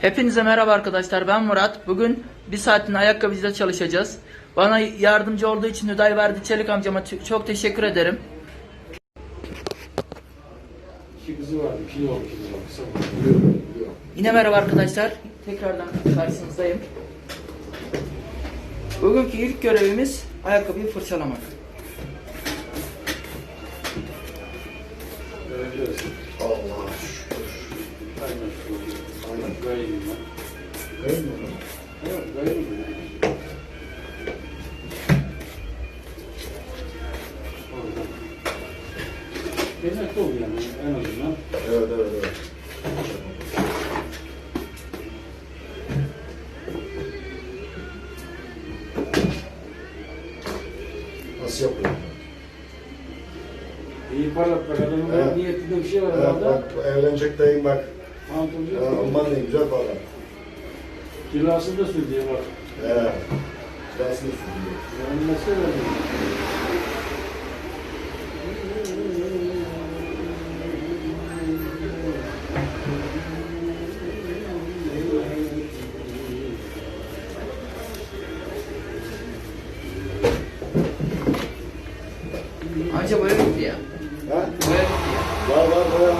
Hepinize merhaba arkadaşlar ben Murat. Bugün bir saatin ayakkabıcıda çalışacağız. Bana yardımcı olduğu için Hüday Verdi Çelik amcama çok teşekkür ederim. Vardı. Yine merhaba arkadaşlar. Tekrardan karşınızdayım. Bugünkü ilk görevimiz ayakkabıyı fırçalamak. Demek oldu yani en azından. Evet evet evet. Nasıl yapıyor? İyi parlat bak adamın Evet. niyetinde bir şey var Evet, herhalde. bak evlenecek dayım bak. Aman ne güzel falan. Kirasını da söylüyor bak. He. Kirasını sürdürüyor. Yani öyle? Amca boya bitti ya. Ha? Boya bitti ya. Var var var.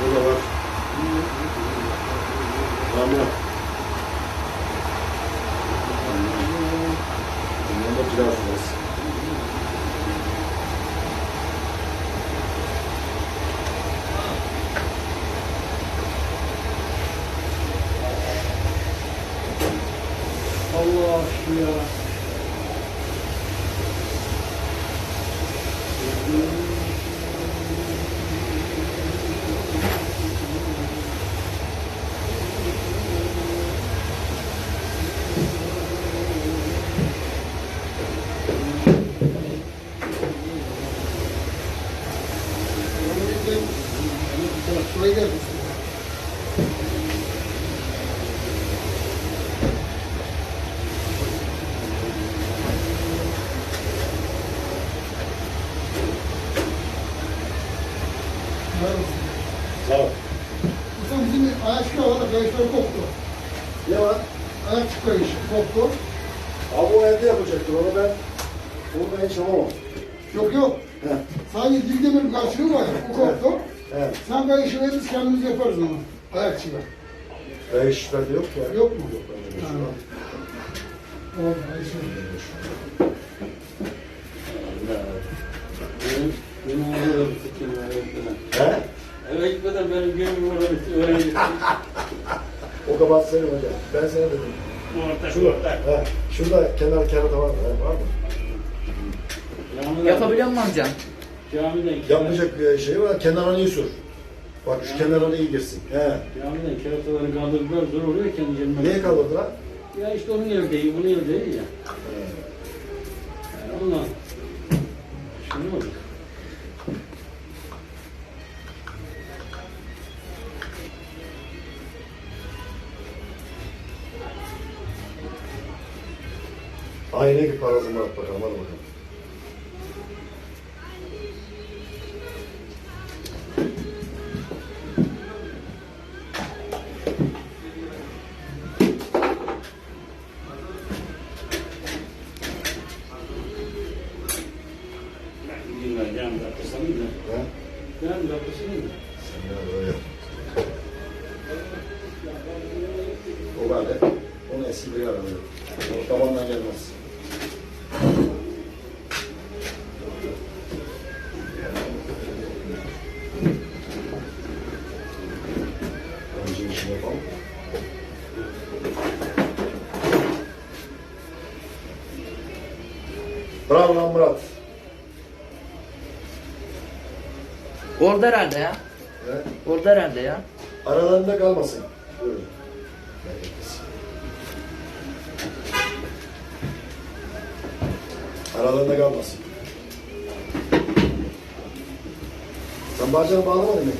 Burada var. Tamam. Bundan Sağ ol. Usta bizim var, kayışları koptu. Ne var? Ayakkabı kayışı koptu. Abi o evde yapacaktır. Onu ben onu ben hiç yapamam. Yok yok. He. Sadece Dildemir'in karşılığı var. O koptu. He. Sen kayışı veririz kendimiz yaparız onu. Ben hiç bende yok ya. Yok mu? Yok bende Ha. Oldu. kayışı. Benim, benim orada bir fikrim var. He? Eve gitmeden benim gönlüm orada bir öğrenci. O kabahat senin hocam. Ben sana dedim. Ortak Şurada. ortak. He. Şurada kenar kerata var mı? He, var mı? Camiden- Yapabiliyor musun amcam? Camiden, Yapmayacak bir şey var. Kenarına iyi sür. Bak şu kenarına iyi girsin. He. Camiden kerataları kaldırdılar zor oluyor kendi kendime. Niye kaldırdı lan? Ya işte onun yeri değil, bunun yeri değil ya. Yani ondan. Aynaya git parasını at bakalım. Hadi bakalım. O böyle. Onu bir araba. O tabandan gelmez. Bravo lan Murat. Orada herhalde ya. Evet. Orada herhalde ya. Aralarında kalmasın. Buyurun. Aralarında kalmasın. Sen bağcana bağlamadın mı?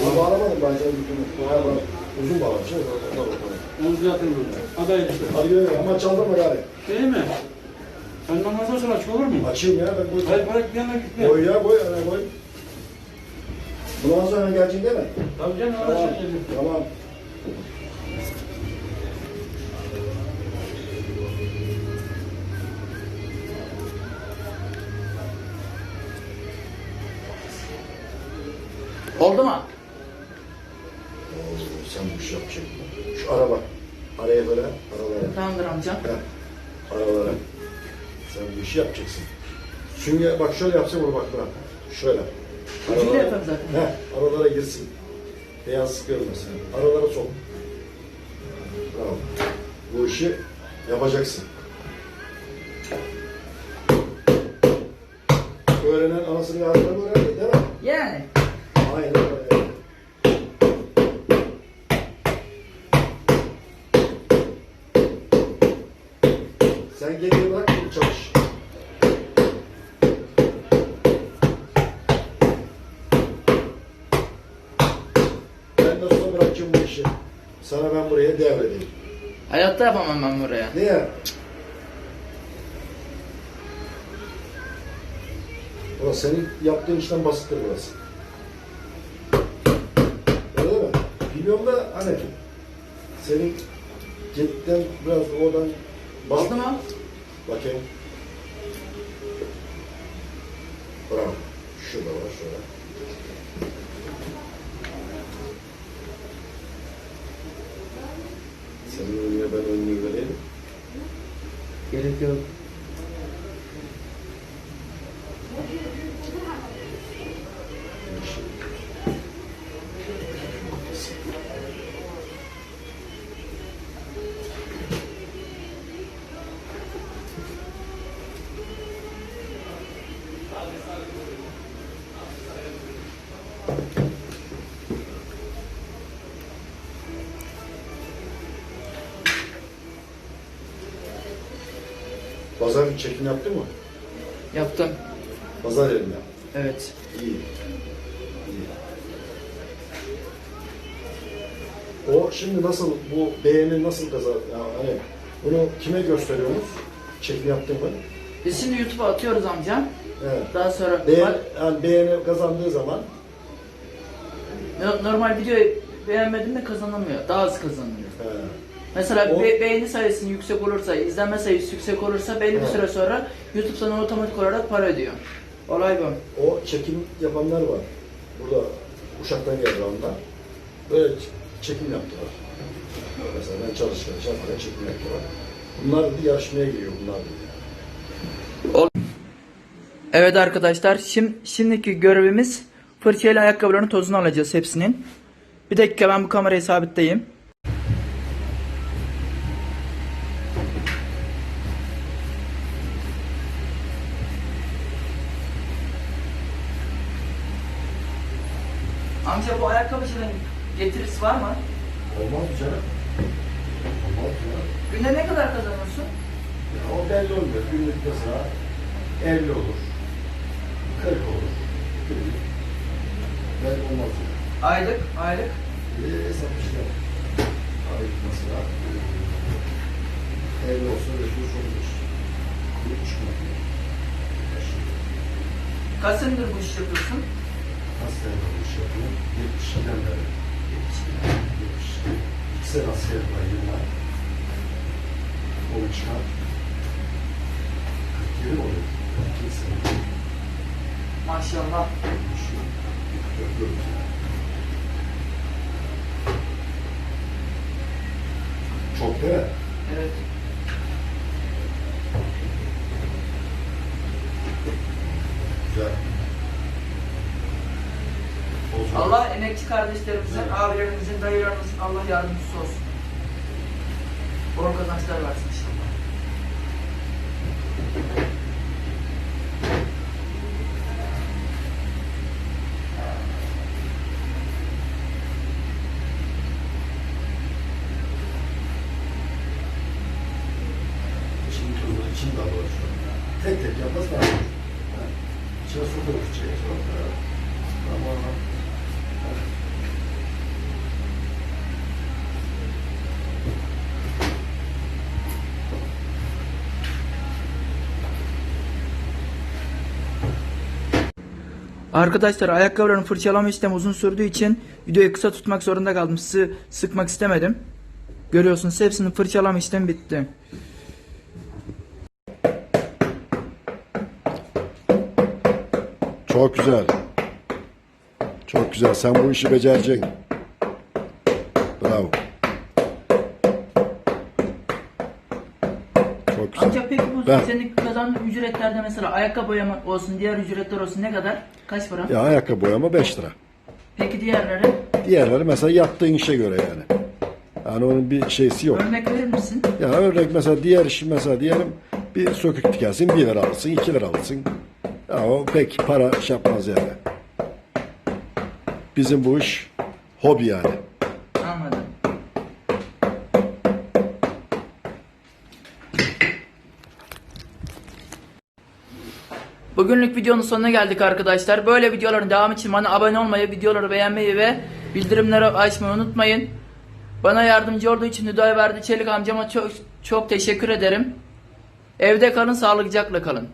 Bunu bağlamadın bağcanın bütünü. Ha, bak, Uzun bağlamış. zaten burada. Aday işte. Hadi gidelim ama çaldırma gari. Şey mi? Sen namazdan sonra açık olur mu? Açayım ya ben boy. Hayır bırak yanına gitme. Boy ya boy. ana boy. Bundan sonra geleceksin değil mi? Tabii canım Tamam. şey dedim. Tamam. Oldu mu? Oo, sen bu işi yapacaksın. Şu araba. Araya böyle, aralara. Tamamdır amcam. Heh, aralara. Sen bu işi yapacaksın. Sünger bak şöyle yapsam onu bak bırak. Şöyle. Ucuyla yaparım zaten. He, aralara girsin. Beyaz görmesin. Aralara sok. Bravo. Bu işi yapacaksın. Öğrenen anasını yardım öğrendi değil mi? Yani. Aynen öyle. Sen geriye bırak çalış. Ben de sonra bırakacağım bu işi. Sana ben buraya devredeyim. Hayatta yapamam ben buraya. Niye? Burası senin yaptığın işten basittir burası. Öyle mi? Biliyorum da hani senin cidden biraz oradan basit. Oldu mu? Bakayım. Bravo. Şurada var şurada. Senin önüne ben önünü vereyim. Gerek yok. Pazar çekim yaptın mı? Yaptım. Pazar yerinde. Evet. İyi. İyi. O şimdi nasıl bu beğeni nasıl kazan yani hani bunu kime gösteriyorsunuz? Çekim yaptın mı? Biz şimdi YouTube'a atıyoruz amcam. Evet. Daha sonra Beğen, yani beğeni kazandığı zaman No- normal videoyu beğenmedin mi kazanamıyor. Daha az kazanılıyor. he, Mesela O- be- beğeni sayısı yüksek olursa, izlenme sayısı yüksek olursa belli bir Evet. süre sonra YouTube sana otomatik olarak para ödüyor. Olay bu. o çekim yapanlar var. Burada Uşak'tan geldi onlar. Böyle ç- çekim yaptılar. Mesela ben çalışırken çalışırken çekim yaptılar. Bunlar bir yarışmaya giriyor bunlar. Evet arkadaşlar, şimdi şimdiki görevimiz fırçayla ayakkabıların tozunu alacağız hepsinin. Bir dakika ben bu kamerayı sabitleyeyim. Amca bu ayakkabıcının getirisi var mı? Olmaz mı canım? Olmaz mı canım? Günde ne kadar kazanıyorsun? Ya o belli olmuyor. Günlük mesela 50 olur. 40 olur. Belli olmaz. Aylık, aylık. Bir de hesap işte. Abi mesela 50 olsa 5 kuruş olmuş. 70 kuruş. Kaç senedir bu işi yapıyorsun? Kaç bu iş yapıyorum? 70'den beri. 70. 2 sene asker var yıllar. Onu çıkar. 47 oluyor. 2 sene. Maşallah. Yani. Çok değil mi? Evet. Güzel. Allah emekçi kardeşlerimizin, abilerimizin, dayılarımızın Allah yardımcısı olsun. Bol kazançlar versin inşallah. Arkadaşlar ayakkabıların fırçalama işlemi uzun sürdüğü için videoyu kısa tutmak zorunda kaldım. Sizi sıkmak istemedim. Görüyorsunuz hepsinin fırçalama işlemi bitti. Çok güzel. Çok güzel. Sen bu işi becereceksin. Bravo. Çok güzel. Bu Ben- senin kazandığın ücretlerde mesela ayakkabı boyama olsun diğer ücretler olsun ne kadar? Kaç para? Ya ayakkabı boyama 5 lira. Peki diğerleri? Diğerleri mesela yaptığın işe göre yani. Yani onun bir şeysi yok. Örnek verir misin? Ya örnek mesela diğer iş mesela diyelim bir sökük dikersin 1 lira alırsın 2 lira alırsın. Ya o pek para şey yapmaz yani. Bizim bu iş hobi yani. Bugünlük videonun sonuna geldik arkadaşlar. Böyle videoların devamı için bana abone olmayı, videoları beğenmeyi ve bildirimleri açmayı unutmayın. Bana yardımcı olduğu için Hüdayi Verdi Çelik amcama çok çok teşekkür ederim. Evde kalın, sağlıcakla kalın.